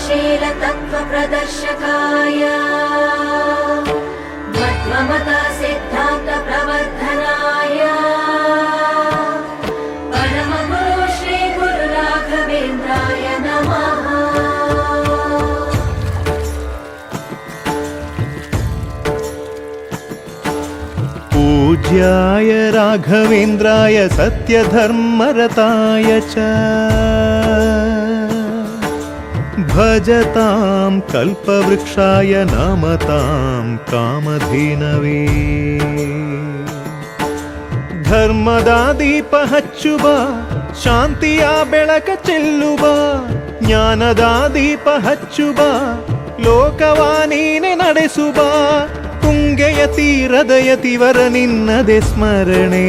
शीलतत्त्वप्रदर्शकाय मध्वमता सिद्धान्तप्रवर्धनाय परमगुरु श्रीगुरुराघवेन्द्राय नमः पूज्याय राघवेन्द्राय सत्यधर्मरताय च भजतां कल्पवृक्षाय नमतां कामधेनवे ಧರ್ಮದ ದೀಪ ಹಚ್ಚುವ ಶಾಂತಿಯ ಬೆಳಕ ಚೆಲ್ಲುವ ಜ್ಞಾನದ ದೀಪ ಹಚ್ಚುವ ಲೋಕವ ನೀನೆ ನಡೆಸುವ ತುಂಗೆಯ ತೀರದ ಯತಿವರ ನಿನ್ನದೆ ಸ್ಮರಣೆ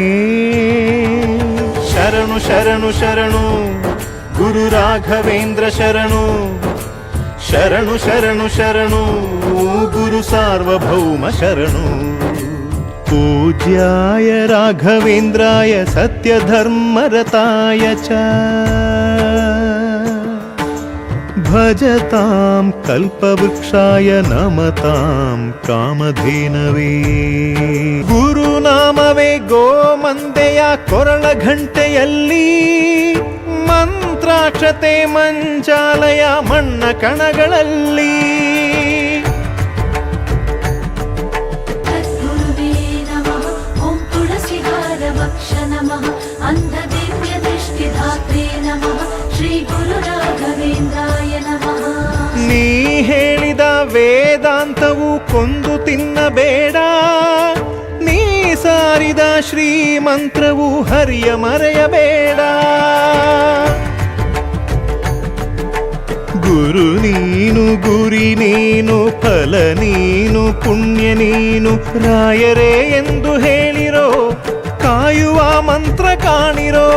ಶರಣು ಶರಣು ಶರಣು ಗುರು ರಾಘವೇಂದ್ರ ಶರಣು ಶರಣು ಶರಣು ಶರಣು ಗುರು ಸಾರ್ವಭೌಮ ಶರಣು पूज्याय राघवेन्द्राय सत्यधर्मरताय च भजतां कल्पवृक्षाय नमतां कामधेनवे ಗುರುನಾಮವೇ ಗೋಮಂದೆಯ ಕೊರಳ ಘಂಟೆಯಲ್ಲಿ ರುದ್ರಾಕ್ಷತೆ ಮಂಚಾಲಯ ಮಣ್ಣ ಕಣಗಳಲ್ಲಿ. ನೀ ಹೇಳಿದ ವೇದಾಂತವು ಕೊಂದು ತಿನ್ನಬೇಡ. ನೀ ಸಾರಿದ ಶ್ರೀಮಂತ್ರವು ಹರಿಯ ಮರೆಯಬೇಡ. ಗುರು ನೀನು, ಗುರಿ ನೀನು, ಫಲ ನೀನು, ಪುಣ್ಯ ನೀನು, ರಾಯರೇ ಎಂದು ಹೇಳಿರೋ, ಕಾಯುವ ಮಂತ್ರ ಕಾಣಿರೋ,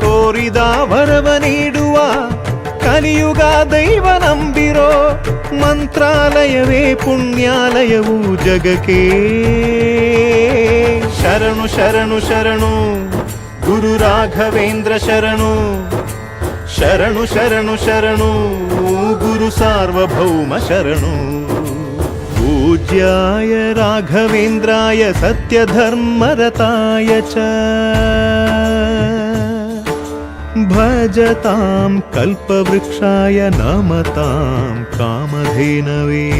ಕೋರಿದ ವರವ ನೀಡುವ, ಕಲಿಯುಗ ದೈವ ನಂಬಿರೋ, ಮಂತ್ರಾಲಯವೇ, ಪುಣ್ಯಾಲಯವು ಜಗಕ್ಕೆ. ಶರಣು ಶರಣು ಶರಣು, ಗುರು ರಾಘವೇಂದ್ರ ಶರಣು. శరణు శరణు శరణు గురు సార్వభౌమ శరణు. పూజ్యాయ రాఘవేంద్రాయ సత్యధర్మరతాయ చ. భజతాం కల్పవృక్షాయ నమతాం కామధేనవే.